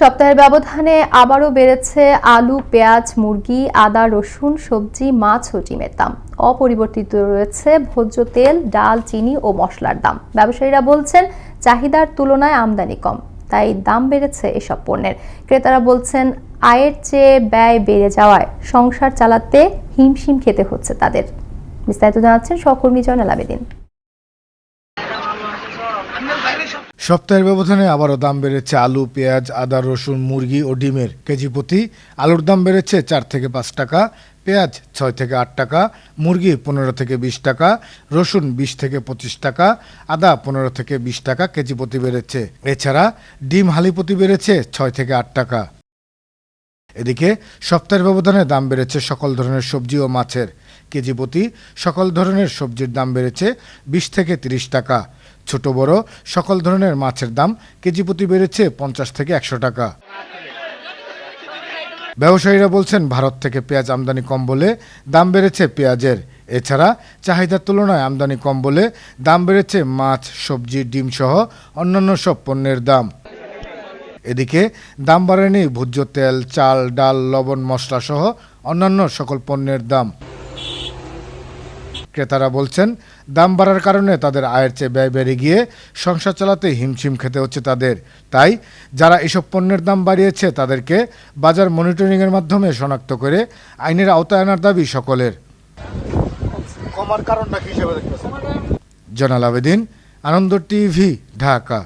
সপ্তাহের ব্যবধানে আবারও বেড়েছে আলু, পেঁয়াজ, মুরগি, আদা, রসুন, সবজি, মাছ ও ডিমের দাম। অপরিবর্তিত রয়েছে ভোজ্য তেল, ডাল, চিনি ও মশলার দাম। ব্যবসায়ীরা বলছেন, চাহিদার তুলনায় আমদানি কম, তাই দাম বেড়েছে এসব পণ্যের। ক্রেতারা বলছেন, আয়ের চেয়ে ব্যয় বেড়ে যাওয়ায় সংসার চালাতে হিমশিম খেতে হচ্ছে তাদের। বিস্তারিত জানাচ্ছেন সহকর্মী জয়নাল আবেদিন। সপ্তাহের ব্যবধানে আবারও দাম বেড়েছে আলু, পেঁয়াজ, আদা, রসুন, মুরগি ও ডিমের কেজি প্রতি। আলুর দাম বেড়েছে চার থেকে পাঁচ টাকা, পেঁয়াজ ছয় থেকে আট টাকা, মুরগি পনেরো থেকে বিশ টাকা, রসুন বিশ থেকে পঁচিশ টাকা, আদা পনেরো থেকে বিশ টাকা কেজি প্রতি বেড়েছে। এছাড়া ডিম হালি প্রতি বেড়েছে ছয় থেকে আট টাকা। এদিকে সপ্তাহের ব্যবধানে দাম বেড়েছে সকল ধরনের সবজি ও মাছের। কেজি প্রতি সকল ধরনের সবজির দাম বেড়েছে বিশ থেকে তিরিশ টাকা। ছোট বড় সকল ধরনের মাছের দাম কেজি প্রতি বেড়েছে পঞ্চাশ থেকে একশো টাকা। ব্যবসায়ীরা বলছেন, ভারত থেকে পেঁয়াজ আমদানি কম বলে দাম বেড়েছে পেঁয়াজের। এছাড়া চাহিদার তুলনায় আমদানি কম বলে দাম বেড়েছে মাছ, সবজি, ডিম সহ অন্যান্য সব পণ্যের দাম। এদিকে দাম বাড়েনি ভোজ্য তেল, চাল, ডাল, লবণ, মশলা সহ অন্যান্য সকল পণ্যের দাম। ক্রেতারা বলছেন দাম বাড়ার কারণে তাদের আয়ের চেয়ে ব্যয় বেড়ে গিয়ে সংসার চালাতে হিমশিম খেতে হচ্ছে তাদের। তাই যারা এসব পণ্যের দাম বাড়িয়েছে তাদেরকে বাজার মনিটরিংয়ের মাধ্যমে শনাক্ত করে আইনের আওতায় আনার দাবি সকলের। কমার কারণটা কি হিসেবে দেখতেছেন? জনাল আবেদিন আনন্দ টিভি ঢাকা।